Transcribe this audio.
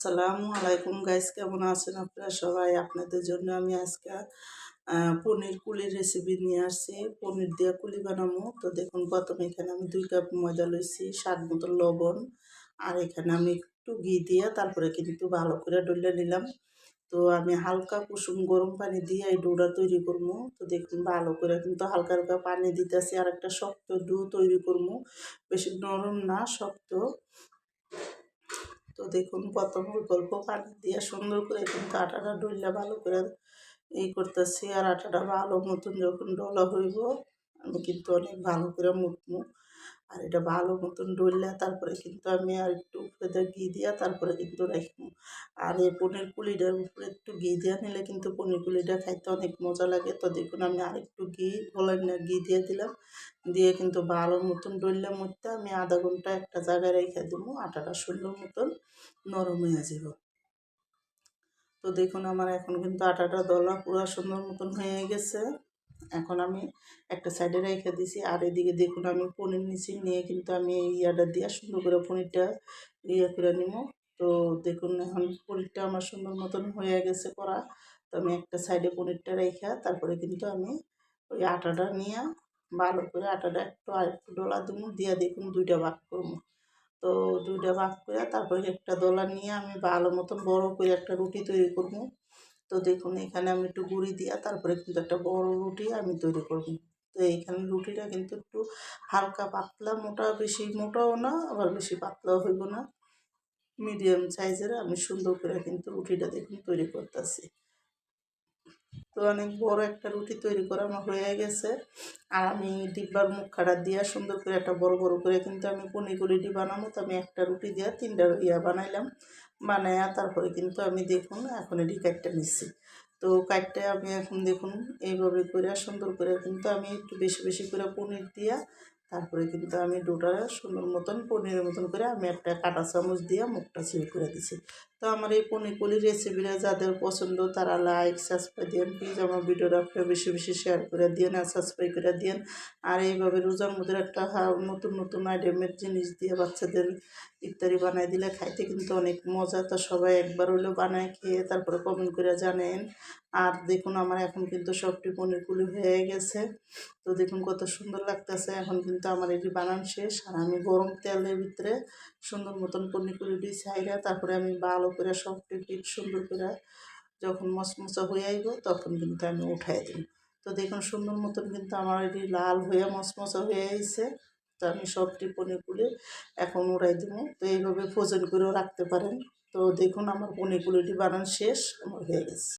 আসসালামু আলাইকুম গাইস কেমন আছেন আপনারা সবাই? আপনাদের জন্য আমি আজকে পনির কুলির রেসিপি নিয়ে আসছি। পনির দিয়ে কুলি বানাবো। তো দেখুন, প্রথমে এখানে আমি দুই কাপ ময়দা লইছি, স্বাদ মতো লবণ। আর এখানে আমি একটু ঘি দিয়ে তারপরে কিন্তু ভালো করে ডলে নিলাম। তো আমি হালকা কুসুম গরম পানি দিয়ে এই ডোটা তৈরি করব। তো দেখুন, ভালো করে কিন্তু হালকা হালকা পানি দিতেছি। আর একটা শক্ত ডো তৈরি করব। বেশি নরম না, শক্ত। তো দেখুন, প্রথম গল্প পানি দিয়ে সুন্দর করে কিন্তু আটাটা ডললে ভালো করে এই করতেছি। আর আটাটা ভালো মতন যখন ডলা হইব, আমি কিন্তু অনেক ভালো করে মুখমু আর এটা ভালো মতন ডললে তারপরে কিন্তু আমি আর একটু উপরে ঘি দিয়া তারপরে কিন্তু রাখব আর এই পনির পুলিটার উপরে একটু ঘি দেওয়া নিলে কিন্তু পনির পুলিটা খাইতে অনেক মজা লাগে। তো দেখুন আমি আর একটু ঘি গলাই না ঘি দিয়ে দিলাম। দিয়ে কিন্তু ভালো মতন ডললে মধ্যে আমি আধা ঘণ্টা একটা জায়গায় রেখে দেবো, আটাটা সুন্দর মতন নরম হয়ে যাব। তো দেখুন আমার এখন কিন্তু আটাটা দলা পুরো সুন্দর মতন হয়ে গেছে। এখন আমি একটা সাইডে রেখে দিছি। আর এদিকে দেখুন, আমি পনির নিছি, নিয়ে কিন্তু আমি এই ইয়াটা দিয়ে সুন্দর করে পনিরটা ইয়ে করে নিব। তো দেখুন, এখন পনিরটা আমার সুন্দর মতন হয়ে গেছে করা। তো আমি একটা সাইডে পনিরটা রেখে তারপরে কিন্তু আমি ওই আটাটা নিয়ে ভালো করে আটাটা একটু আর একটু ডলা দেবো দিয়ে দেখুন দুইটা ভাগ করব। তো দুইটা ভাগ করে তারপরে একটা দোলা নিয়ে আমি ভালো মতন বড় করে একটা রুটি তৈরি করব। তো দেখুন, এখানে আমি একটু গুঁড়ি দিয়া তারপরে কিন্তু একটা বড় রুটি আমি তৈরি করব। তো এইখানে রুটিটা কিন্তু একটু হালকা পাতলা, মোটা বেশি মোটাও না, আবার বেশি পাতলাও হইব না। মিডিয়াম সাইজের আমি সুন্দর করে কিন্তু রুটিটা দেখুন তৈরি করতেছি। তো অনেক বড় একটা রুটি তৈরি করা আমার হয়ে গেছে। আর আমি ডিব্বার মুখ খাড়া দিয়ে সুন্দর করে একটা বড় বড় করে কিন্তু আমি পনিগুলিটি বানাবো, তো আমি একটা রুটি দিয়ে তিনটা ইয়া বানাইলাম। বানাইয়া তারপরে কিন্তু আমি দেখুন এখন এটি কাটটা নিচ্ছি। তো কাটটা আমি এখন দেখুন এইভাবে করে সুন্দর করে কিন্তু আমি একটু বেশি বেশি করে পনির দিয়া তারপরে কিন্তু আমি ডোটা সুন্দর মতন পনিরের মতন করে আমি একটা কাঁটা চামচ দিয়ে মুখটা সিল করে দিছি তো আমার এই পনিরগুলির রেসিপিটা যাদের পছন্দ তারা লাইক সাবস্ক্রাইব দিন প্লিজ আমার ভিডিওটা আপনার বেশি বেশি শেয়ার করে দিন আর সাবস্ক্রাইব করে দিন আর এইভাবে রোজার মধ্যে একটা নতুন নতুন আইটেমের জিনিস দিয়ে বাচ্চাদের ইত্যাদি বানাই দিলে খাইতে কিন্তু অনেক মজা। তো সবাই একবার হলেও বানায় খেয়ে তারপরে কমেন্ট করে জানেন আর দেখুন আমার এখন কিন্তু সবটি পনিরগুলি হয়ে গেছে। তো দেখুন কত সুন্দর লাগতেছে। এখন কিন্তু আমার এটি বানান শেষ। আর আমি গরম তেলের ভিতরে সুন্দর মতন পনিরগুলি ছাইরা তারপরে আমি ভালো করে সবটি পিঠ সুন্দর করে যখন মচমচা হয়ে আইব, তখন কিন্তু আমি উঠাই দিই। তো দেখুন, সুন্দর মতন কিন্তু আমার এটি লাল হয়ে মচমচা হয়ে আইছে। তো আমি সব টিপনে পনিরগুলি এখন উড়াই দিব। তো এইভাবে ভোজন করেও রাখতে পারেন। তো দেখুন, আমার পনিরগুলিটি বানান শেষ, আমার হয়ে গেছে।